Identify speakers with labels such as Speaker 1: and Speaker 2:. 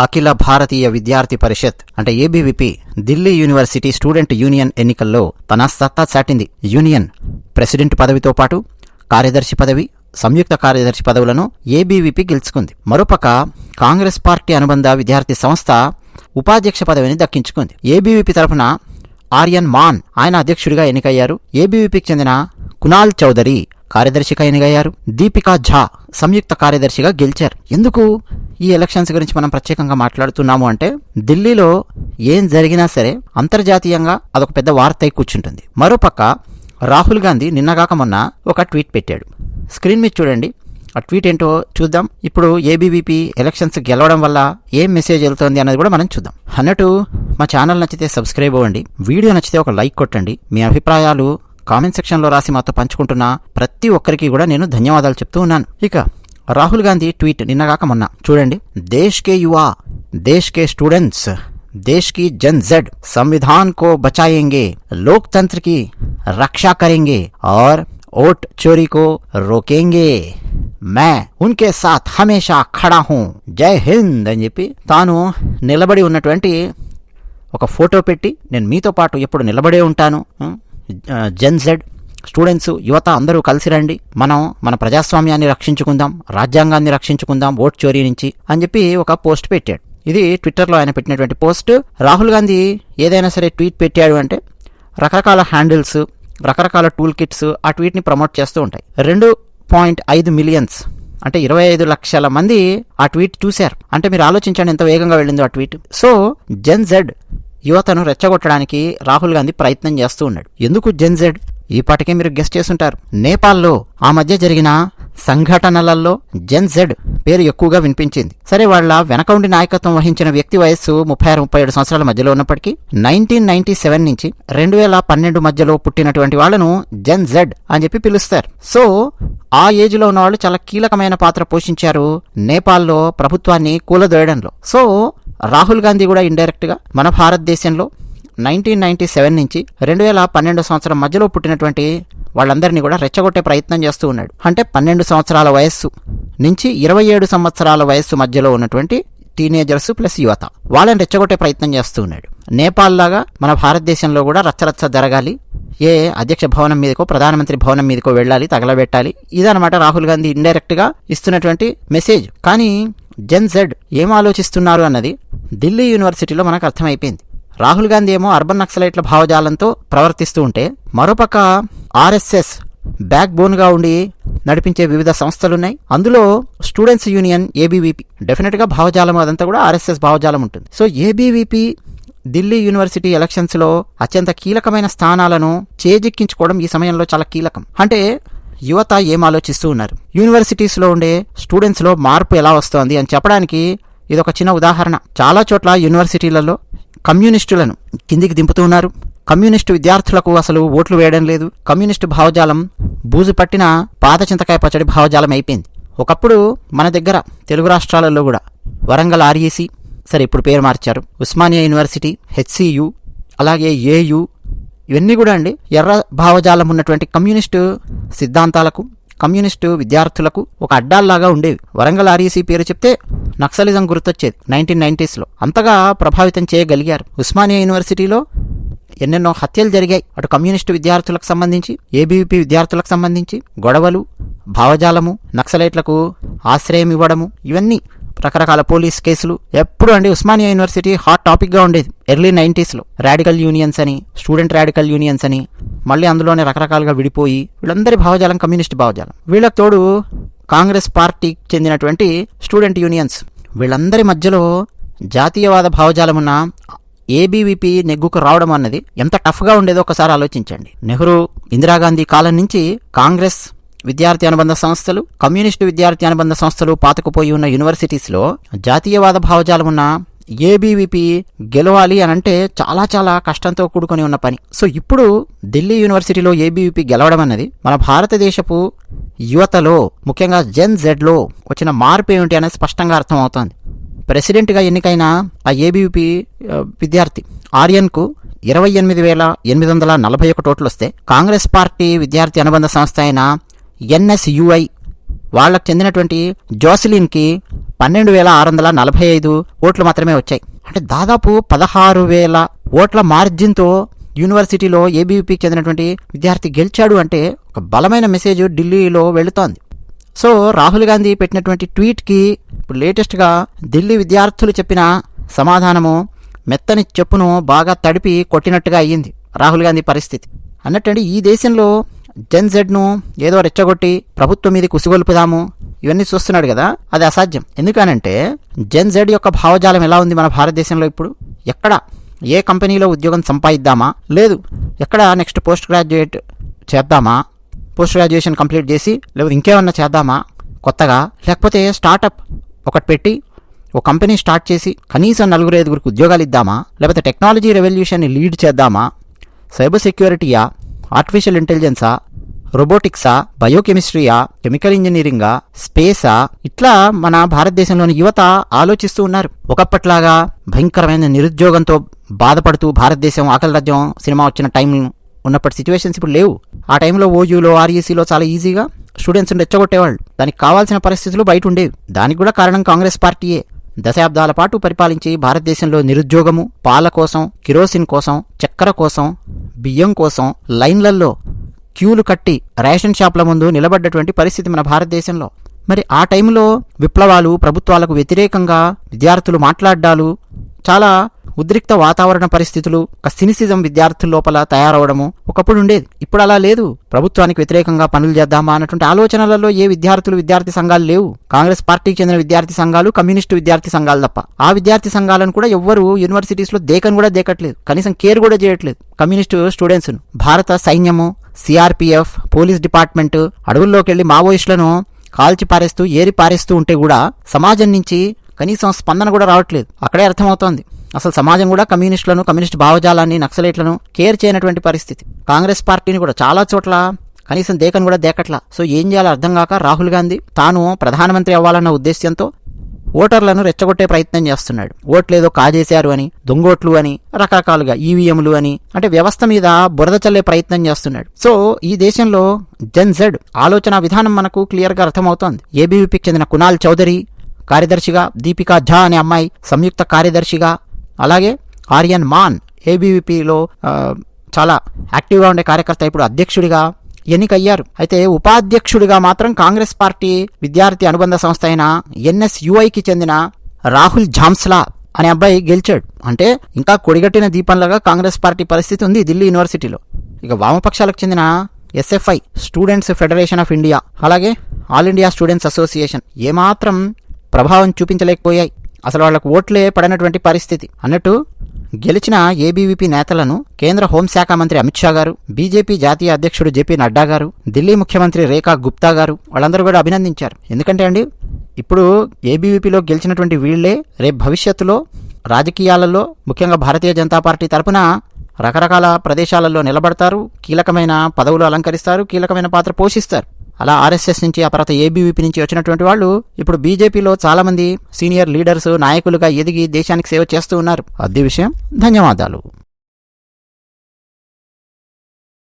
Speaker 1: అఖిల భారతీయ విద్యార్థి పరిషత్ అంటే ABVP Delhi university student union ఎన్నికల్లో తన సత్తా చాటింది. యూనియన్ ప్రెసిడెంట్ పదవితో పాటు కార్యదర్శి పదవి సంయుక్త కార్యదర్శి పదవులను ఏబీవీపీ గెలుచుకుంది. మరోపక్క కాంగ్రెస్ పార్టీ అనుబంధ విద్యార్థి సంస్థ ఉపాధ్యక్ష పదవిని దక్కించుకుంది. ఏబీవీపీ తరఫున ఆర్యన్ మాన్ ఆయన అధ్యక్షుడిగా ఎన్నికయ్యారు. ఏబీవీపీకి చెందిన కునాల్ చౌదరి కార్యదర్శిగా ఎన్నికయ్యారు దీపికా ఝా సంయుక్త కార్యదర్శిగా గెలిచారు. ఎందుకు? ఈ ఎలక్షన్స్ గురించి మనం ప్రత్యేకంగా మాట్లాడుతున్నాము అంటే ఢిల్లీలో ఏం జరిగినా సరే అంతర్జాతీయంగా అదొక పెద్ద వార్త అయి కూర్చుంటుంది. మరోపక్క రాహుల్ గాంధీ నిన్నగాక మొన్న ఒక ట్వీట్ పెట్టాడు. స్క్రీన్ మీద చూడండి. ఆ ట్వీట్ ఏంటో చూద్దాం. ఇప్పుడు ఏబీవీపీ ఎలక్షన్స్ గెలవడం వల్ల ఏం మెసేజ్ వెళ్తుంది అన్నది కూడా మనం చూద్దాం. అన్నట్టు మా ఛానల్ నచ్చితే సబ్స్క్రైబ్ అవ్వండి. వీడియో నచ్చితే ఒక లైక్ కొట్టండి. మీ అభిప్రాయాలు కామెంట్ సెక్షన్లో రాసి మాతో పంచుకుంటున్న ప్రతి ఒక్కరికి కూడా నేను ధన్యవాదాలు చెప్తూ ఉన్నాను ఇక రాహుల్ గాంధీ ట్వీట్ నిన్నగాక మొన్న చూడండి దేశ్ కే యువా దేశ్ కే స్టూడెంట్స్ देश की जन जेड संविधान को बचाएंगे लोकतंत्र की रक्षा करेंगे और वोट चोरी को रोकेंगे मैं उनके साथ हमेशा खड़ा हूं జై హింద్ అని చెప్పి తాను నిలబడి ఉన్నటువంటి ఒక ఫోటో పెట్టి నేను మీతో పాటు ఎప్పుడు నిలబడే ఉంటాను జెన్ జెడ్ స్టూడెంట్స్ యువత అందరూ కలిసి రండి. మనం మన ప్రజాస్వామ్యాన్ని రక్షించుకుందాం రాజ్యాంగాన్ని రక్షించుకుందాం ఓట్ చోరీ నుంచి అని చెప్పి ఒక పోస్ట్ పెట్టాడు. ఇది ట్విట్టర్లో ఆయన పెట్టినటువంటి పోస్ట్. రాహుల్ గాంధీ ఏదైనా సరే ట్వీట్ పెట్టాడు అంటే రకరకాల హ్యాండిల్స్ రకరకాల టూల్ కిట్స్ ఆ ట్వీట్ని ప్రమోట్ చేస్తూ ఉంటాయి. రెండు పాయింట్ ఐదు మిలియన్స్ అంటే ఇరవై ఐదు లక్షల మంది ఆ ట్వీట్ చూశారు. అంటే మీరు ఆలోచించండి ఎంత వేగంగా వెళ్ళిందో ఆ ట్వీట్. సో జెన్ జెడ్ యువతను రెచ్చగొట్టడానికి రాహుల్ గాంధీ ప్రయత్నం చేస్తూ ఉన్నాడు. ఎందుకు జెన్ జెడ్? మీరు గెస్ట్ చేస్తుంటారు. నేపాల్లో ఆ మధ్య జరిగిన సంఘటనలలో జెన్ జెడ్ పేరు ఎక్కువగా వినిపించింది. సరే వాళ్ళ వెనక ఉండి నాయకత్వం వహించిన వ్యక్తి వయస్సు ముప్పై ఆరు ముప్పై ఏడు సంవత్సరాల మధ్యలో ఉన్నప్పటికీ నైన్టీన్ నైన్టీ సెవెన్ నుంచి రెండు వేల పన్నెండు మధ్యలో పుట్టినటువంటి వాళ్ళను జెన్ జెడ్ అని చెప్పి పిలుస్తారు. సో ఆ ఏజ్లో ఉన్న వాళ్ళు చాలా కీలకమైన పాత్ర పోషించారు నేపాల్లో ప్రభుత్వాన్ని కూలదోయడంలో. సో రాహుల్ గాంధీ కూడా ఇండైరెక్ట్గా మన భారతదేశంలో నైన్టీన్ నైన్టీ సెవెన్ నుంచి రెండు వేల పన్నెండు సంవత్సరం మధ్యలో పుట్టినటువంటి వాళ్ళందరినీ కూడా రెచ్చగొట్టే ప్రయత్నం చేస్తూ ఉన్నాడు. అంటే పన్నెండు సంవత్సరాల వయస్సు నుంచి ఇరవై ఏడు సంవత్సరాల వయస్సు మధ్యలో ఉన్నటువంటి టీనేజర్స్ ప్లస్ యువత వాళ్ళని రెచ్చగొట్టే ప్రయత్నం చేస్తూ ఉన్నాడు. నేపాల్ లాగా మన భారతదేశంలో కూడా రచ్చరచ్చ జరగాలి. ఏ అధ్యక్ష భవనం మీదకో ప్రధానమంత్రి భవనం మీదకో వెళ్ళాలి తగలబెట్టాలి. ఇదనమాట రాహుల్ గాంధీ ఇండైరెక్ట్గా ఇస్తున్నటువంటి మెసేజ్ కానీ జెన్ జెడ్ ఏం ఆలోచిస్తున్నారు అన్నది ఢిల్లీ యూనివర్సిటీలో మనకు అర్థమైపోయింది. రాహుల్ గాంధీ ఏమో అర్బన్ నక్సలైట్ల భావజాలంతో ప్రవర్తిస్తూ ఉంటే మరోపక్క ఆర్ఎస్ఎస్ బ్యాక్ బోన్గా ఉండి నడిపించే వివిధ సంస్థలున్నాయి. అందులో స్టూడెంట్స్ యూనియన్ ఏబీవీపీ డెఫినెట్గా భావజాలం అదంతా కూడా ఆర్ఎస్ఎస్ భావజాలం ఉంటుంది. సో ఏబీవీపీ ఢిల్లీ యూనివర్సిటీ ఎలక్షన్స్లో అత్యంత కీలకమైన స్థానాలను చేజిక్కించుకోవడం ఈ సమయంలో చాలా కీలకం. అంటే యువత ఏం ఆలోచిస్తూ ఉన్నారు? యూనివర్సిటీస్లో ఉండే స్టూడెంట్స్లో మార్పు ఎలా వస్తోంది అని చెప్పడానికి ఇది ఒక చిన్న ఉదాహరణ. చాలా చోట్ల యూనివర్సిటీలలో కమ్యూనిస్టులను కిందికి దింపుతూ ఉన్నారు. కమ్యూనిస్టు విద్యార్థులకు అసలు ఓట్లు వేయడం లేదు. కమ్యూనిస్టు భావజాలం బూజు పట్టిన పాత చింతకాయ పచ్చడి భావజాలం అయిపోయింది. ఒకప్పుడు మన దగ్గర తెలుగు రాష్ట్రాలలో కూడా వరంగల్ ఆర్ఈసీ సరే ఇప్పుడు పేరు మార్చారు. ఉస్మానియా యూనివర్సిటీ హెచ్సియు అలాగే ఏయు ఇవన్నీ కూడా అండి. ఎర్ర భావజాలం ఉన్నటువంటి కమ్యూనిస్టు సిద్ధాంతాలకు కమ్యూనిస్టు విద్యార్థులకు ఒక అడ్డాల్లాగా ఉండేవి. వరంగల్ ఆర్ఈసీ పేరు చెప్తే నక్సలిజం గుర్తొచ్చేది నైన్టీన్ నైన్టీస్లో. అంతగా ప్రభావితం చేయగలిగారు. ఉస్మానియా యూనివర్సిటీలో ఎన్నెన్నో హత్యలు జరిగాయి. అటు కమ్యూనిస్టు విద్యార్థులకు సంబంధించి ఏబీవీపీ విద్యార్థులకు సంబంధించి గొడవలు భావజాలము నక్సలైట్లకు ఆశ్రయం ఇవ్వడము ఇవన్నీ రకరకాల పోలీస్ కేసులు. ఎప్పుడు అండి ఉస్మానియా యూనివర్సిటీ హాట్ టాపిక్గా ఉండేది. ఎర్లీ నైంటీస్లో రాడికల్ యూనియన్స్ అని స్టూడెంట్ రాడికల్ యూనియన్స్ అని మళ్ళీ అందులోనే రకరకాలుగా విడిపోయి వీళ్ళందరి భావజాలం కమ్యూనిస్ట్ భావజాలం. వీళ్ళకి తోడు కాంగ్రెస్ పార్టీకి చెందినటువంటి స్టూడెంట్ యూనియన్స్. వీళ్ళందరి మధ్యలో జాతీయవాద భావజాలం ఉన్న ఏబీవీపీ నెగ్గుకు రావడం అన్నది ఎంత టఫ్గా ఉండేదో ఒకసారి ఆలోచించండి. నెహ్రూ ఇందిరాగాంధీ కాలం నుంచి కాంగ్రెస్ విద్యార్థి అనుబంధ సంస్థలు కమ్యూనిస్టు విద్యార్థి అనుబంధ సంస్థలు పాతకుపోయి ఉన్న యూనివర్సిటీస్లో జాతీయవాద భావజాలం ఉన్న ఏబీవీపీ గెలవాలి అని అంటే చాలా చాలా కష్టంతో కూడుకొని ఉన్న పని. సో ఇప్పుడు ఢిల్లీ యూనివర్సిటీలో ఏబీవీపీ గెలవడం అన్నది మన భారతదేశపు యువతలో ముఖ్యంగా జెన్ జెడ్లో వచ్చిన మార్పు ఏమిటి అనేది స్పష్టంగా అర్థమవుతోంది. ప్రెసిడెంట్గా ఎన్నికైన ఆ ఏబీవీపీ విద్యార్థి ఆర్యన్కు ఇరవై ఎనిమిది వేల ఎనిమిది వందల నలభై ఒక ఓట్లు వస్తే కాంగ్రెస్ పార్టీ విద్యార్థి అనుబంధ సంస్థ అయిన ఎన్ఎస్యుఐ వాళ్ళకు చెందినటువంటి జోసిలిన్కి పన్నెండు వేల ఆరు వందల నలభై ఐదు ఓట్లు మాత్రమే వచ్చాయి. అంటే దాదాపు పదహారు వేల ఓట్ల మార్జిన్తో యూనివర్సిటీలో ఏబీవీపీకి చెందినటువంటి విద్యార్థి గెలిచాడు అంటే ఒక బలమైన మెసేజ్ ఢిల్లీలో వెళుతోంది. సో రాహుల్ గాంధీ పెట్టినటువంటి ట్వీట్కి ఇప్పుడు లేటెస్ట్గా ఢిల్లీ విద్యార్థులు చెప్పిన సమాధానము మెత్తని చెప్పును బాగా తడిపి కొట్టినట్టుగా అయ్యింది రాహుల్ గాంధీ పరిస్థితి. అన్నట్టండి ఈ దేశంలో జెడ్ను ఏదో రెచ్చగొట్టి ప్రభుత్వం మీద కుసిగొల్పుదాము. ఇవన్నీ చూస్తున్నాడు కదా అది అసాధ్యం. ఎందుకనంటే జెన్ జెడ్ యొక్క భావజాలం ఎలా ఉంది మన భారతదేశంలో ఇప్పుడు? ఎక్కడ? ఏ కంపెనీలో ఉద్యోగం సంపాదిద్దామా? లేదు. ఎక్కడ నెక్స్ట్ పోస్ట్ గ్రాడ్యుయేట్ చేద్దామా? పోస్ట్ గ్రాడ్యుయేషన్ కంప్లీట్ చేసి లేకపోతే ఇంకేమన్నా చేద్దామా? కొత్తగా? లేకపోతే స్టార్టప్ ఒకటి పెట్టి ఒక కంపెనీ స్టార్ట్ చేసి కనీసం నలుగురు ఐదుగురికి ఉద్యోగాలు ఇద్దామా? లేకపోతే టెక్నాలజీ రెవల్యూషన్ని లీడ్ చేద్దామా? సైబర్ సెక్యూరిటీయా? ఆర్టిఫిషియల్ ఇంటెలిజెన్సా రోబోటిక్సా బయోకెమిస్ట్రీయా కెమికల్ ఇంజనీరింగా స్పేసా ఇట్లా మన భారతదేశంలోని యువత ఆలోచిస్తూ ఉన్నారు. ఒకప్పట్లాగా భయంకరమైన నిరుద్యోగంతో బాధపడుతూ భారతదేశం ఆకలి రాజ్యం సినిమా వచ్చిన టైం ఉన్నప్పటి సిచ్యువేషన్స్ ఇప్పుడు లేవు. ఆ టైంలో ఓయూలో ఆర్ఈసీలో చాలా ఈజీగా స్టూడెంట్స్ని రెచ్చగొట్టేవాళ్ళు. దానికి కావాల్సిన పరిస్థితులు బయట ఉండేవి. దానికి కూడా కారణం కాంగ్రెస్ పార్టీయే. దశాబ్దాల పాటు పరిపాలించి భారతదేశంలో నిరుద్యోగము పాల కోసం కిరోసిన్ కోసం చక్కెర కోసం బియ్యం కోసం లైన్లల్లో క్యూలు కట్టి రేషన్ షాప్ల ముందు నిలబడ్డటువంటి పరిస్థితి మన భారతదేశంలో. మరి ఆ టైంలో విప్లవాలు ప్రభుత్వాలకు వ్యతిరేకంగా విద్యార్థులు మాట్లాడ్డాలు చాలా ఉద్రిక్త వాతావరణ పరిస్థితులు ఒక సినిసిజం విద్యార్థుల లోపల తయారవడము ఒకప్పుడు ఉండేది ఇప్పుడు అలా లేదు. ప్రభుత్వానికి వ్యతిరేకంగా పనులు చేద్దామా అన్నటువంటి ఆలోచనలలో ఏ విద్యార్థులు విద్యార్థి సంఘాలు లేవు. కాంగ్రెస్ పార్టీకి చెందిన విద్యార్థి సంఘాలు కమ్యూనిస్టు విద్యార్థి సంఘాలు తప్ప. ఆ విద్యార్థి సంఘాలను కూడా ఎవ్వరు యూనివర్సిటీస్లో దేకను కూడా దేకట్లేదు. కనీసం కేర్ కూడా చేయట్లేదు. కమ్యూనిస్టు స్టూడెంట్స్ భారత సైన్యము సిఆర్పిఎఫ్ పోలీస్ డిపార్ట్మెంట్ అడవుల్లోకి వెళ్ళి మావోయిస్టులను కాల్చి పారేస్తూ ఏరి పారేస్తూ ఉంటే కూడా సమాజం నుంచి కనీసం స్పందన కూడా రావట్లేదు. అక్కడే అర్థమవుతోంది. అసలు సమాజం కూడా కమ్యూనిస్టులను కమ్యూనిస్ట్ భావజాలాన్ని నక్సలైట్లను కేర్ చేయనటువంటి పరిస్థితి. కాంగ్రెస్ పార్టీని కూడా చాలా చోట్ల కనీసం దేకను కూడా దేకట్లా. సో ఏం చేయాలో అర్థం కాక రాహుల్ గాంధీ తాను ప్రధానమంత్రి అవ్వాలన్న ఉద్దేశ్యంతో ఓటర్లను రెచ్చగొట్టే ప్రయత్నం చేస్తున్నాడు. ఓట్లేదో కాజేశారు అని దొంగోట్లు అని రకరకాలుగా ఈవీఎంలు అని అంటే వ్యవస్థ మీద బురద చల్లే ప్రయత్నం చేస్తున్నాడు. సో ఈ దేశంలో జెన్ జెడ్ ఆలోచన విధానం మనకు క్లియర్గా అర్థమవుతోంది. ఏబీవీపీకి చెందిన కునాల్ చౌదరి కార్యదర్శిగా దీపికా ఝా అనే అమ్మాయి సంయుక్త కార్యదర్శిగా అలాగే ఆర్యన్ మాన్ ఏబీవీపీలో చాలా యాక్టివ్గా ఉండే కార్యకర్త ఇప్పుడు అధ్యక్షుడిగా ఎన్నికయ్యారు. అయితే ఉపాధ్యక్షుడిగా మాత్రం కాంగ్రెస్ పార్టీ విద్యార్థి అనుబంధ సంస్థ అయిన ఎన్ఎస్యుఐకి చెందిన రాహుల్ ఝాంస్లా అనే అబ్బాయి గెలిచాడు. అంటే ఇంకా కొడిగట్టిన దీపంలాగా కాంగ్రెస్ పార్టీ పరిస్థితి ఉంది ఢిల్లీ యూనివర్సిటీలో. ఇక వామపక్షాలకు చెందిన SFI students federation of India అలాగే ఆల్ ఇండియా స్టూడెంట్స్ అసోసియేషన్ ఏమాత్రం ప్రభావం చూపించలేకపోయాయి. అసలు వాళ్ళకు ఓట్లే పడినటువంటి పరిస్థితి. అన్నట్టు గెలిచిన ఏబీవీపీ నేతలను కేంద్ర హోంశాఖ మంత్రి అమిత్ షా గారు బీజేపీ జాతీయ అధ్యక్షుడు జేపీ నడ్డా గారు ఢిల్లీ ముఖ్యమంత్రి రేఖా గుప్తా గారు వాళ్ళందరూ కూడా అభినందించారు. ఎందుకంటే అండి ఇప్పుడు ఏబీవీపీలో గెలిచినటువంటి వీళ్ళే రేపు భవిష్యత్తులో రాజకీయాలలో ముఖ్యంగా భారతీయ జనతా పార్టీ తరపున రకరకాల ప్రదేశాలలో నిలబడతారు కీలకమైన పదవులు అలంకరిస్తారు కీలకమైన పాత్ర పోషిస్తారు. అలా ఆర్ఎస్ఎస్ నుంచి ఆ తర్వాత ఏబీవీపీ నుంచి వచ్చినటువంటి వాళ్ళు ఇప్పుడు బీజేపీలో చాలామంది సీనియర్ లీడర్స్ నాయకులుగా ఎదిగి దేశానికి సేవ చేస్తూ ఉన్నారు. అదే విషయం. ధన్యవాదాలు.